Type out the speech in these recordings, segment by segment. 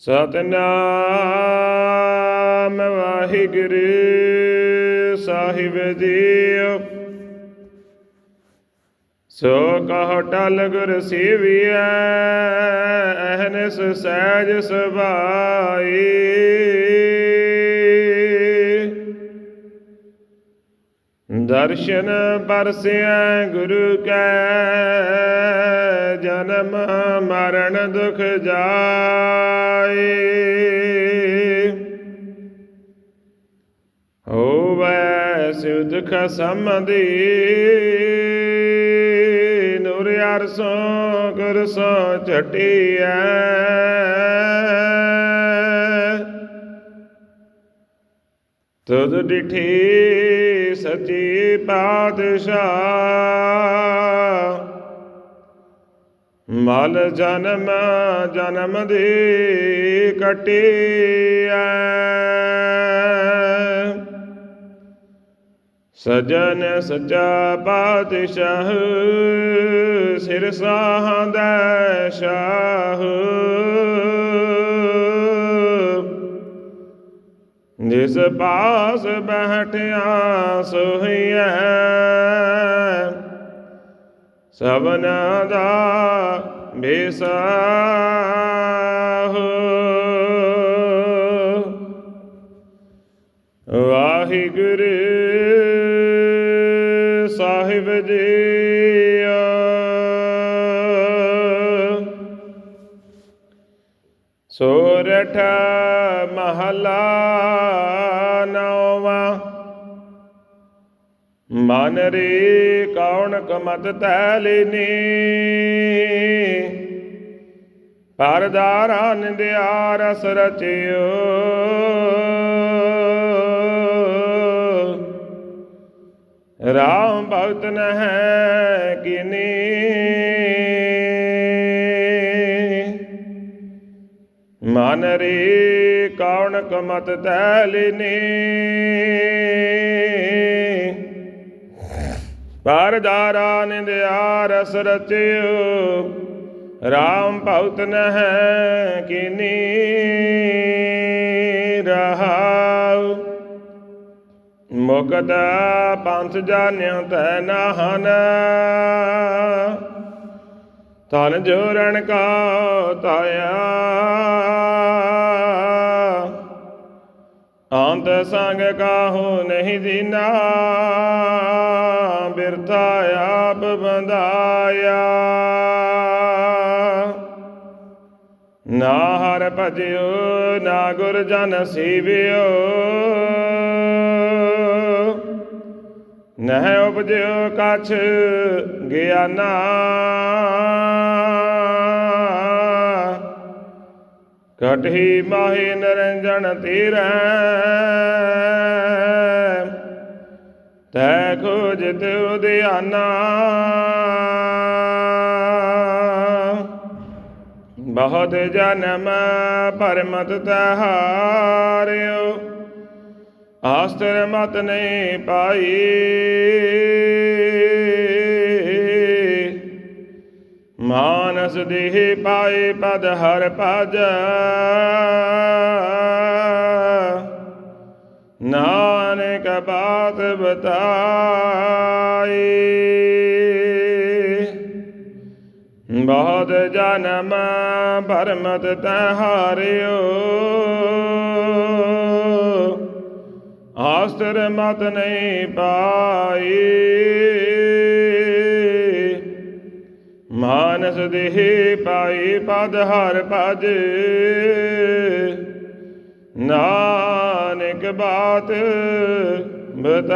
ਸਤਨਾਮ ਵਾਹਿਗੁਰੂ ਸਾਹਿਬ ਜੀਓ। ਸੋ ਕਹ ਟਲ ਗੁਰ ਸੇਵੀਐ, ਅਹਨਸ ਸਹਿਜ ਸੁਭਾਈ। ਦਰਸ਼ਨ ਪਰਸਿਆ ਗੁਰੂ ਕੈ ਜਨਮ ਮਰਨ ਦੁਖ ਜਾਏ। ਹੋਵੈ ਸੁਖ ਸਮਦੀ ਨੂਰ ਅਰਸੋਂ ਗੁਰ ਸੋ ਝਟਿਐ। ਤੁਧ ਡਿਠੀ ਸਚੀ ਪਾਤਸ਼ਾਹ ਮਲ ਜਨਮ ਜਨਮ ਦੇ ਕਟਿਆ ਸਜਨ ਸਚਾ ਪਾਤਸ਼ਾਹ ਸਿਰ ਸਾਹੰਦਾ ਸ਼ਾਹ। ਜਿਸ ਪਾਸ ਬਹਿਠਿਆ ਸੋਹੀਐ। ਸਭਨਾ ਦਾ ਬੇਸਾਹ। ਵਾਹਿਗੁਰੂ ਸਾਹਿਬ ਜੀਓ। ਸੋਰਠ ਮਹਲਾ ਨੌਵਾਂ ਮਨ ਰੇ ਕੌਣ ਕਮਤ ਤੈ ਲੈਨੀ ਪਰਦਾਰਾ ਨਿੰਦਿਆ ਰਸ ਰਚਿਓ। ਰਾਮ ਭਗਤ ਨ ਹੈ ਮਨ ਰੇ ਕੌਣ ਕਮਤ ਤੈ ਲੈਨੀ ਪਰਦਾਰਾ ਨਿੰਦਿਆ ਰਸ ਰਚਿਓ ਰਾਮ ਭਗਤ ਨਹਿ ਹੈ ਕਿਨੀ ਰਹਾਉ। ਮੁਕਤ ਪੰਥ ਜਾਣਿਓ ਤੈ ਨਾਹਨ। ਤਨ ਜੋਰਣ ਕਾ ਤਾਇਆ। ਅੰਤ ਸੰਗ ਕਾਹੂ ਨਹੀਂ ਦੀਨਾ। ਬਿਰਥਾ ਆਪ ਬੰਦਾਇਆ ਨਾ ਹਰ ਭਜਿਓ, ਨਾ ਗੁਰ ਜਨ ਸੇਵਿਓ। ਨਹਿ ਉਪਜਿਓ ਕਛ ਗਿਆਨਾ। ਕਟਹੀ ਮਾਹੀ ਨਰੰਜਨ ਤੀਰੈ। ਤੈ ਖੋਜਿਤ ਉਦਿਆਨਾ ਬਹੁਤ ਜਨਮ ਪਰਮਤ ਤਹਾਰਿਓ ਆਸਤਰ ਮਤ ਨਹੀਂ ਪਾਈ। ਮਾਨਸ ਦੇਹ ਪਾਏ ਪਦ ਹਰ ਭਜ। ਨਾਨਕ ਬਾਤ ਬਤਾਈ। ਬਹੁਤ ਜਨਮ ਭਰਮਤ ਹਾਰਿਓ। ਆਸਤਰ ਮਤ ਨਹੀਂ ਪਾਈ। ਮਾਨਸ ਦੇਹ ਪਾਈ ਪਦ ਹਰ ਭਜ। ਨਾਨਕ ਬਾਤ ਬਤਾਈ।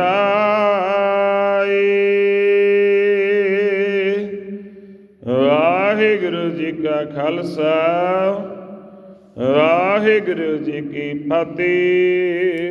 ਵਾਹਿਗੁਰੂ ਜੀ ਕਾ ਖਾਲਸਾ ਵਾਹਿਗੁਰੂ ਜੀ ਕੀ ਫਤਿਹ।